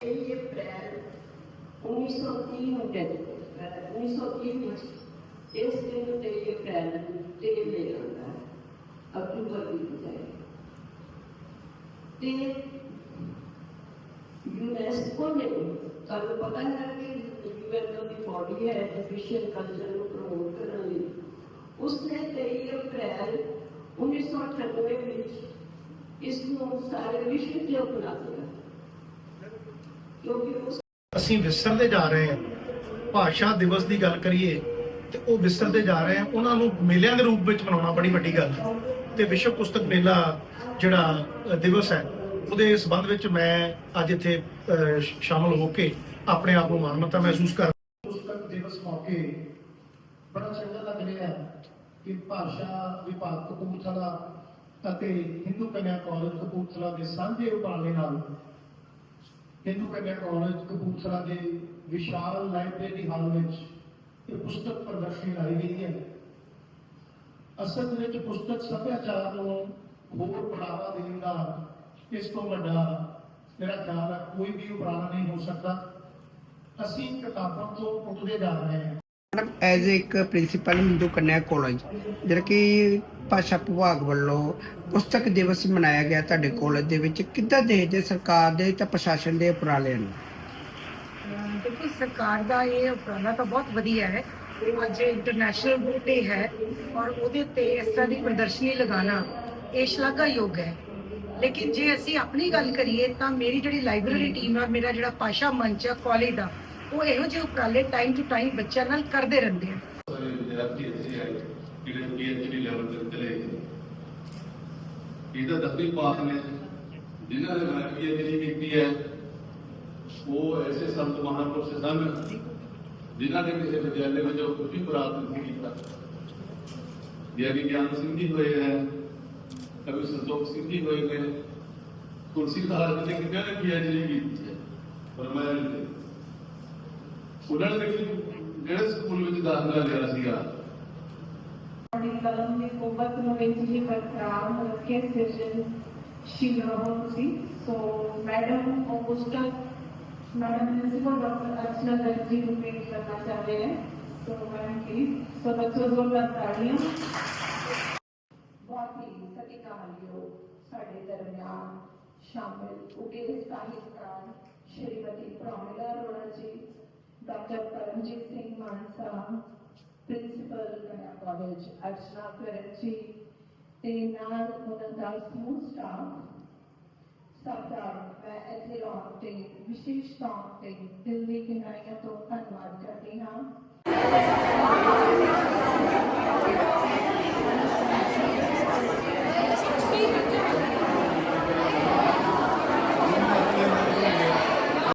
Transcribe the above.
ਇਹ ਅਪ੍ਰੈਲ 1930 ਨੂੰ ਜਦ 1930 ਵਿੱਚ ਇਸ ਦਿਨ ਤੇ ਅਪ੍ਰੈਲ ਤੇ ਲੈ ਆਉਂਦਾ ਅਕਤੂਬਰ ਦੀ ਬਜਾਏ। ਤੇ ਯੂਨੈਸਕੋ ਨੇ ਤੁਹਾਨੂੰ ਪਤਾ ਹੈ ਕਿ ਯੂਐਨ ਦੀ ਬੋਡੀ ਹੈ ਐਜੂਕੇਸ਼ਨ ਕਲਚਰ ਨੂੰ ਪ੍ਰਮੋਟ ਕਰਨ ਲਈ। ਉਸਨੇ 23 ਅਪ੍ਰੈਲ 1998 ਵਿੱਚ ਇਸ ਨੂੰ ਸਾਰੇ ਵਿਸ਼ਵ ਤੇ ਅਪਣਾ ਲਿਆ ਅਸੀਂ ਵਿਸਰਦੇ ਜਾ ਰਹੇ ਹਾਂ। ਭਾਸ਼ਾ ਦਿਵਸ ਦੀ ਗੱਲ ਕਰੀਏ ਤੇ ਉਹ ਵਿਸਰਦੇ ਜਾ ਰਹੇ ਹਾਂ। ਉਹਨਾਂ ਨੂੰ ਮੇਲਿਆਂ ਦੇ ਰੂਪ ਵਿੱਚ ਮਨਾਉਣਾ ਬੜੀ ਵੱਡੀ ਗੱਲ ਤੇ ਵਿਸ਼ਵ ਪੁਸਤਕ ਮੇਲਾ ਜਿਹੜਾ ਦਿਵਸ ਹੈ, ਉਹਦੇ ਸਬੰਧ ਵਿੱਚ ਮੈਂ ਅੱਜ ਇੱਥੇ ਸ਼ਾਮਲ ਹੋ ਕੇ ਆਪਣੇ ਆਪ ਨੂੰ ਮਾਨਮਤਾ ਮਹਿਸੂਸ ਕਰ ਪੁਸਤਕ ਦਿਵਸ ਮੌਕੇ ਬੜਾ ਚੰਗਾ ਲੱਗ ਰਿਹਾ ਕਿ ਭਾਸ਼ਾ ਵਿਭਾਗ ਕਪੂਰਥਲਾ ਅਤੇ ਹਿੰਦੂ ਕੰਨਿਆ ਕਾਲਜ ਕਪੂਰਥਲਾ ਦੇ ਸਾਂਝੇ ਉਪਰਾਲੇ ਨਾਲ ਹਿੰਦੂ ਕੰਨਿਆ ਕਾਲਜ ਕਪੂਰਥਲਾ ਦੇ ਵਿਸ਼ਾਲ ਲਾਇਬ੍ਰੇਰੀ ਹਾਲ ਵਿੱਚ ਇਹ ਪੁਸਤਕ ਪ੍ਰਦਰਸ਼ਨੀ ਲਾਈ ਗਈ ਹੈ। ਅਸਲ ਵਿੱਚ ਪੁਸਤਕ ਸੱਭਿਆਚਾਰ ਨੂੰ ਹੋਰ ਬੜਾਵਾ ਦੇਣ ਦਾ ਇਸ ਤੋਂ ਵੱਡਾ ਮੇਰਾ ਖਿਆਲ ਹੈ ਕੋਈ ਵੀ ਉਪਰਾਲਾ ਨਹੀਂ ਹੋ ਸਕਦਾ। ਅਸੀਂ ਕਿਤਾਬਾਂ ਤੋਂ ਉੱਠਦੇ ਜਾ ਰਹੇ ਹਾਂ। ਮੈਡਮ ਐਜ਼ ਇੱਕ ਪ੍ਰਿੰਸੀਪਲ ਹਿੰਦੂ ਕੰਨਿਆ ਕਾਲਜ ਜਿਹੜਾ ਕਿ ਭਾਸ਼ਾ ਵਿਭਾਗ ਵੱਲੋਂ ਪੁਸਤਕ ਦਿਵਸ ਮਨਾਇਆ ਗਿਆ ਤੁਹਾਡੇ ਕਾਲਜ ਦੇ ਵਿੱਚ, ਕਿੱਦਾਂ ਦੇਖਦੇ ਸਰਕਾਰ ਦੇ ਤੇ ਪ੍ਰਸ਼ਾਸਨ ਦੇ ਉਪਰਾਲਿਆਂ ਨੂੰ? ਦੇਖੋ, ਸਰਕਾਰ ਦਾ ਇਹ ਉਪਰਾਲਾ ਤਾਂ ਬਹੁਤ ਵਧੀਆ ਹੈ। ਅੱਜ ਇੰਟਰਨੈਸ਼ਨਲ ਬੁੱਕ ਡੇ ਹੈ ਔਰ ਉਹਦੇ ਉੱਤੇ ਇਸ ਤਰ੍ਹਾਂ ਦੀ ਪ੍ਰਦਰਸ਼ਨੀ ਲਗਾਉਣਾ ਇਹ ਸ਼ਲਾਘਾਯੋਗ ਹੈ। ਲੇਕਿਨ ਜੇ ਅਸੀਂ ਆਪਣੀ ਗੱਲ ਕਰੀਏ ਤਾਂ ਮੇਰੀ ਜਿਹੜੀ ਲਾਇਬ੍ਰੇਰੀ ਟੀਮ ਹੈ ਮੇਰਾ ਜਿਹੜਾ ਪਾਸ਼ਾ ਮੰਚ ਹੈ ਕਾਲਜ ਦਾ ਉਹ ਇਹੋ ਜਿਹੇ ਉਪਰਾਲੇ ਟਾਈਮ ਟੂ ਟਾਈਮ ਬੱਚਿਆਂ ਨਾਲ ਕਰਦੇ ਰਹਿੰਦੇ ਆ। ਸਾਰੇ ਵਿਦਿਆਰਥੀ ਦਸਵੀਂ ਪਾਸ ਨੇ, ਜਿਨ੍ਹਾਂ ਨੇ ਮੈਂ ਪੀਐਚਡੀ ਕੀਤੀ ਹੈ, ਉਹ ਐਸੇ ਸੰਤ ਮਹਾਂਪੁਰਸ਼ ਸਨ ਜਿਨ੍ਹਾਂ ਨੇ ਕਿਸੇ ਵਿਦਿਆਲੇ ਵਿੱਚ ਕੁਝ ਵੀ ਪ੍ਰਾਪਤ ਨਹੀਂ ਕੀਤਾ। ਗਿਆਨੀ ਗਿਆਨ ਸਿੰਘ ਜੀ ਹੋਏ ਹੈ, ਕਵੀ ਸੰਤੋਖ ਸਿੰਘ ਜੀ ਹੋਏ ਨੇ ਕੁਰਸੀ ਦਾ ਨੇ ਕਿਹਾ ਨੇ ਪੀਐਚਡੀ ਕੀਤੀ ਹੈ? ਪਰ ਉਹਨਾਂ ਨੇ ਜਿਹੜੇ ਸਕੂਲ ਵਿੱਚ ਦਾਖਲਾ ਲਿਆ ਸੀਗਾ ਆਪਣੀ ਕਲਮ ਦੀ ਕੋਬਤ ਨੂੰ ਵਿੱਚ ਹੀ ਬਰਕਰਾਰ ਰੱਖੇ ਸਿਰਜਨ ਸ਼ੀਲ ਰਹੋ ਤੁਸੀਂ ਸੋ ਮੈਡਮ ਉਹ ਪੁਸਤਕ ਮੈਡਮ ਪ੍ਰਿੰਸੀਪਲ ਡਾਕਟਰ ਅਰਚਨਾ ਦਰਜ ਜੀ ਨੂੰ ਪੇਸ਼ ਕਰਨਾ ਚਾਹਤੇ ਹੈ ਸੋ ਮੈਮ ਪਲੀਜ਼ ਸੋ ਬੱਚੋ ਜ਼ੋਰਦਾਰ ਤਾੜੀਆਂ ਬਹੁਤ ਹੀ ਸਤਿਕਾਰਯੋਗ ਸਾਡੇ ਦਰਮਿਆਨ ਸ਼ਾਮਿਲ ਉਗੇ ਸਾਹਿਤਕਾਰ Shrimati Promila Arora ji doctor Paramjit Singh Mansa principal Kanya college Archana ਕਰਚੀ ਤੇ ਨਾਲ ਉਹਨਾਂ ਦਾ ਸਮੂਹ ਸਟਾਫ ਸਭ ਦਾ ਮੈਂ ਇੱਥੇ ਆਉਣ ਤੇ, ਵਿਸ਼ੇਸ਼ ਤੌਰ ਤੇ ਦਿਲ ਦੀ ਗਹਿਰਾਈਆਂ ਤੋਂ ਧੰਨਵਾਦ ਕਰਨਾ